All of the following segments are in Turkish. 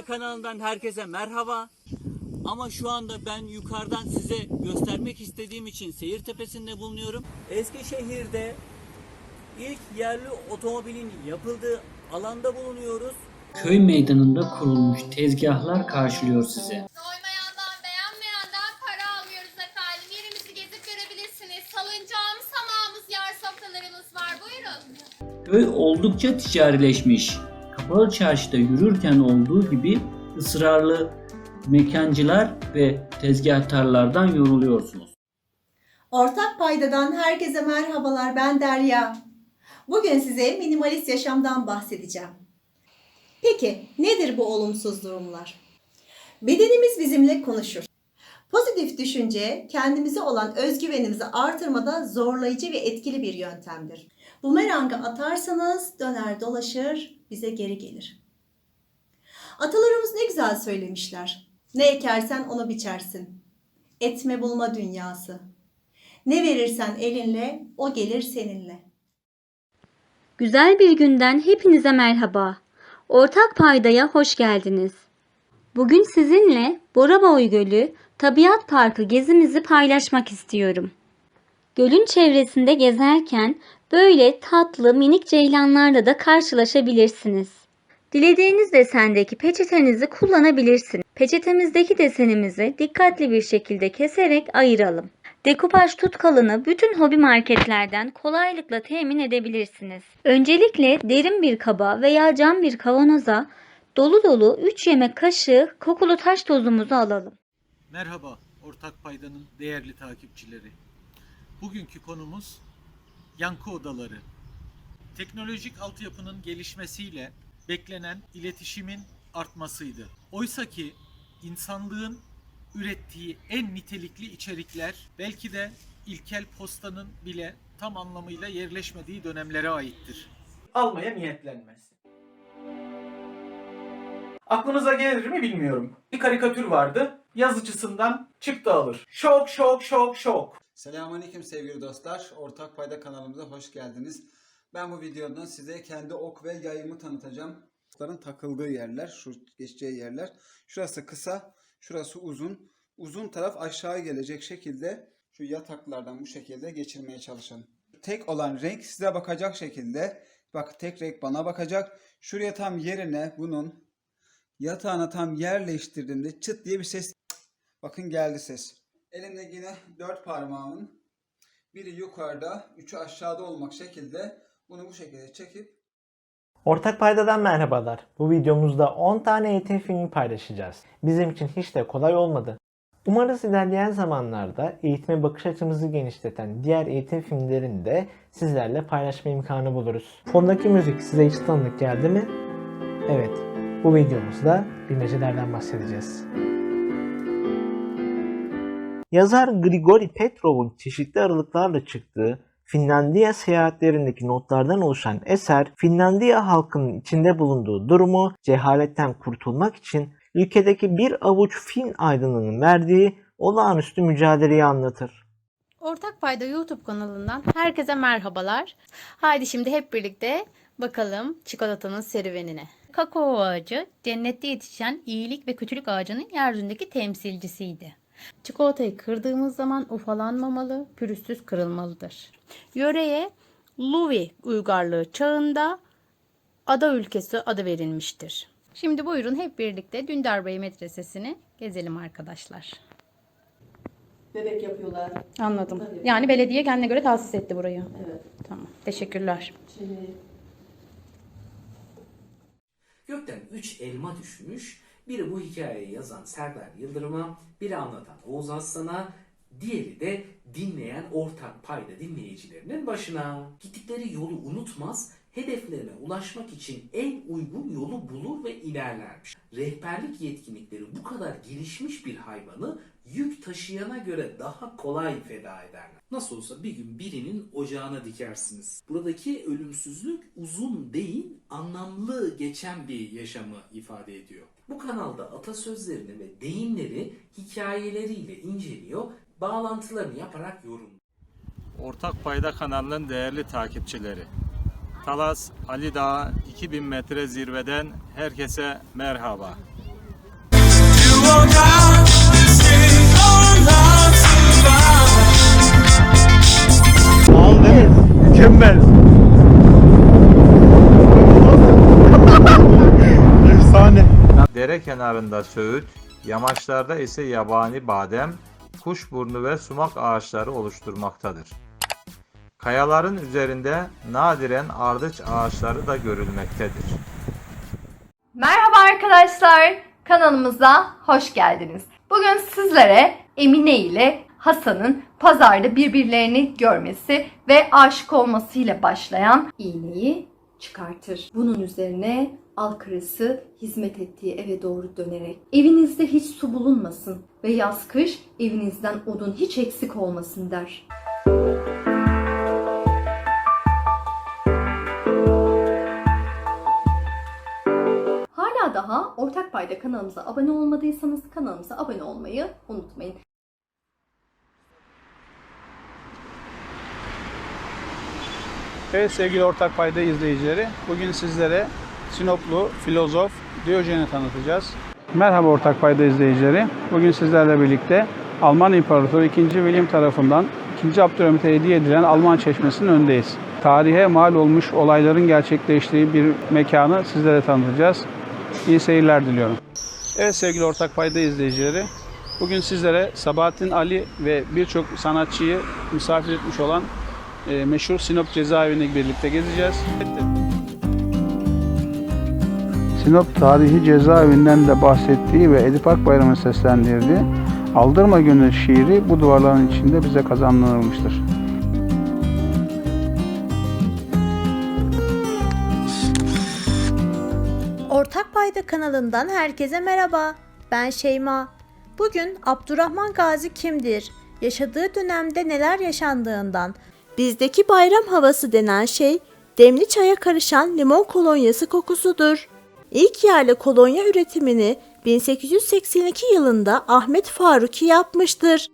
Payda kanalından herkese merhaba. Ama şu anda ben yukarıdan size göstermek istediğim için seyir tepesinde bulunuyorum. Eskişehir'de ilk yerli otomobilin yapıldığı alanda bulunuyoruz. Köy meydanında kurulmuş tezgahlar karşılıyor sizi. Doymayandan beğenmeyenden para almıyoruz efendim. Yerimizi gezip görebilirsiniz. Salıncağımız, hamamımız, yer sofralarımız var. Buyurun. Köy oldukça ticarileşmiş. Kapalı çarşıda yürürken olduğu gibi ısrarlı mekancılar ve tezgahtarlardan yoruluyorsunuz. Ortak paydadan herkese merhabalar. Ben Derya. Bugün size minimalist yaşamdan bahsedeceğim. Peki nedir bu olumsuz durumlar? Bedenimiz bizimle konuşur. Pozitif düşünce kendimize olan özgüvenimizi artırmada zorlayıcı ve etkili bir yöntemdir. Bumerangı atarsanız döner dolaşır bize geri gelir. Atalarımız ne güzel söylemişler. Ne ekersen onu biçersin. Etme bulma dünyası. Ne verirsen elinle, o gelir seninle. Güzel bir günden hepinize merhaba. Ortak Payda'ya hoş geldiniz. Bugün sizinle Boraboy Gölü Tabiat Parkı gezimizi paylaşmak istiyorum. Gölün çevresinde gezerken böyle tatlı minik ceylanlarla da karşılaşabilirsiniz. Dilediğiniz desendeki peçetenizi kullanabilirsiniz. Peçetemizdeki desenimizi dikkatli bir şekilde keserek ayıralım. Dekupaj tutkalını bütün hobi marketlerden kolaylıkla temin edebilirsiniz. Öncelikle derin bir kaba veya cam bir kavanoza dolu dolu 3 yemek kaşığı kokulu taş tozumuzu alalım. Merhaba Ortak Payda'nın değerli takipçileri. Bugünkü konumuz yankı odaları. Teknolojik altyapının gelişmesiyle beklenen iletişimin artmasıydı. Oysa ki insanlığın ürettiği en nitelikli içerikler belki de ilkel postanın bile tam anlamıyla yerleşmediği dönemlere aittir. almaya niyetlenmez. Aklınıza gelir mi bilmiyorum. Bir karikatür vardı. Yazıcısından çıktı alır. Şok şok şok şok. Selamünaleyküm sevgili dostlar. Ortak Payda kanalımıza hoş geldiniz. Ben bu videoda size kendi ok ve yayımı tanıtacağım. Okların takıldığı yerler, şu geçeceği yerler. Şurası kısa, şurası uzun. Uzun taraf aşağı gelecek şekilde şu yataklardan bu şekilde geçirmeye çalışın. Tek olan renk size bakacak şekilde. Bak tek renk bana bakacak. Şuraya tam yerine bunun yatağına tam yerleştirdiğimde çıt diye bir ses. Bakın geldi ses. Elimde yine dört parmağımın biri yukarıda, üçü aşağıda olmak şekilde bunu bu şekilde çekip Ortak Payda'dan merhabalar. Bu videomuzda 10 tane eğitim filmi paylaşacağız. Bizim için hiç de kolay olmadı. Umarız ilerleyen zamanlarda eğitime bakış açımızı genişleten diğer eğitim filmlerini de sizlerle paylaşma imkanı buluruz. Fondaki müzik size hiç tanıdık geldi mi? Evet, bu videomuzda bilmecelerden bahsedeceğiz. Yazar Grigori Petrov'un çeşitli aralıklarla çıktığı Finlandiya seyahatlerindeki notlardan oluşan eser, Finlandiya halkının içinde bulunduğu durumu cehaletten kurtulmak için ülkedeki bir avuç Fin aydınının verdiği olağanüstü mücadeleyi anlatır. Ortak Payda YouTube kanalından herkese merhabalar. Haydi şimdi hep birlikte bakalım çikolatanın serüvenine. Kakao ağacı cennette yetişen iyilik ve kötülük ağacının yeryüzündeki temsilcisiydi. Çikolatayı kırdığımız zaman ufalanmamalı, pürüzsüz kırılmalıdır. Yöreye Luvi uygarlığı çağında ada ülkesi adı verilmiştir. Şimdi buyurun hep birlikte Dündar Bey Medresesi'ni gezelim arkadaşlar. Bebek yapıyorlar. Anladım. Yani belediye kendine göre tahsis etti burayı. Evet. Tamam. Teşekkürler. Gökten üç elma düşmüş. Biri bu hikayeyi yazan Serdar Yıldırım'a, biri anlatan Oğuz Aslan'a, diğeri de dinleyen ortak payda dinleyicilerinin başına. Gittikleri yolu unutmaz, hedeflerine ulaşmak için en uygun yolu bulur ve ilerlermiş. Rehberlik yetkinlikleri bu kadar gelişmiş bir hayvanı yük taşıyana göre daha kolay feda ederler. Nasıl olsa bir gün birinin ocağına dikersiniz. Buradaki ölümsüzlük uzun değil, anlamlı geçen bir yaşamı ifade ediyor. Bu kanalda atasözlerini ve deyimleri hikayeleriyle inceliyor, bağlantılarını yaparak yorum. Ortak Payda kanalının değerli takipçileri. Talas Ali Dağı 2000 metre zirveden herkese merhaba. Al değil mi? Mükemmel. Efsane. Dere kenarında söğüt, yamaçlarda ise yabani badem, kuşburnu ve sumak ağaçları oluşturmaktadır. Kayaların üzerinde nadiren ardıç ağaçları da görülmektedir. Merhaba arkadaşlar, kanalımıza hoş geldiniz. Bugün sizlere Emine ile Hasan'ın pazarda birbirlerini görmesi ve aşık olmasıyla başlayan iğneyi çıkartır. Bunun üzerine al kırısı hizmet ettiği eve doğru dönerek evinizde hiç su bulunmasın ve yaz kış evinizden odun hiç eksik olmasın der. Hala daha Ortak Payda kanalımıza abone olmadıysanız kanalımıza abone olmayı unutmayın. Evet sevgili Ortak Payda izleyicileri, bugün sizlere Sinoplu filozof Diyojen'i tanıtacağız. Merhaba Ortak Payda izleyicileri, bugün sizlerle birlikte Alman İmparatoru 2. William tarafından 2. Abdülhamit'e hediye edilen Alman Çeşmesi'nin önündeyiz. Tarihe mal olmuş olayların gerçekleştiği bir mekanı sizlere tanıtacağız. İyi seyirler diliyorum. Evet sevgili Ortak Payda izleyicileri, bugün sizlere Sabahattin Ali ve birçok sanatçıyı misafir etmiş olan e, meşhur Sinop cezaevini birlikte gezeceğiz. Sinop tarihi cezaevinden de bahsettiği ve Edip Akbayram'ın seslendirdiği Aldırma Gönül şiiri bu duvarların içinde bize kazanılmıştır. Payda kanalından herkese merhaba. Ben Şeyma. Bugün Abdurrahman Gazi kimdir? Yaşadığı dönemde neler yaşandığından, bizdeki bayram havası denen şey demli çaya karışan limon kolonyası kokusudur. İlk yerli kolonya üretimini 1882 yılında Ahmet Faruki yapmıştır.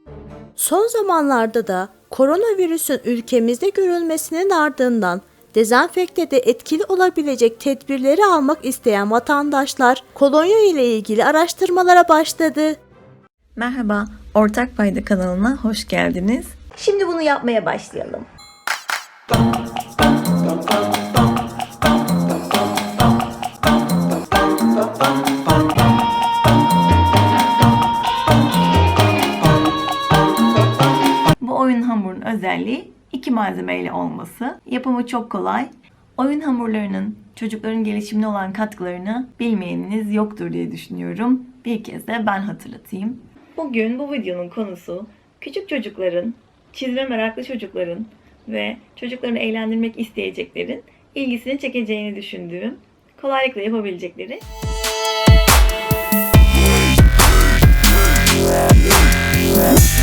Son zamanlarda da koronavirüsün ülkemizde görülmesinin ardından dezenfektede etkili olabilecek tedbirleri almak isteyen vatandaşlar kolonya ile ilgili araştırmalara başladı. Merhaba, Ortak Payda kanalına hoş geldiniz. Şimdi bunu yapmaya başlayalım. malzemeyle olması. Yapımı çok kolay. Oyun hamurlarının çocukların gelişimine olan katkılarını bilmeyeniniz yoktur diye düşünüyorum. Bir kez de ben hatırlatayım. Bugün bu videonun konusu küçük çocukların, çizme meraklı çocukların ve çocuklarını eğlendirmek isteyeceklerin ilgisini çekeceğini düşündüğüm, kolaylıkla yapabilecekleri Yeah.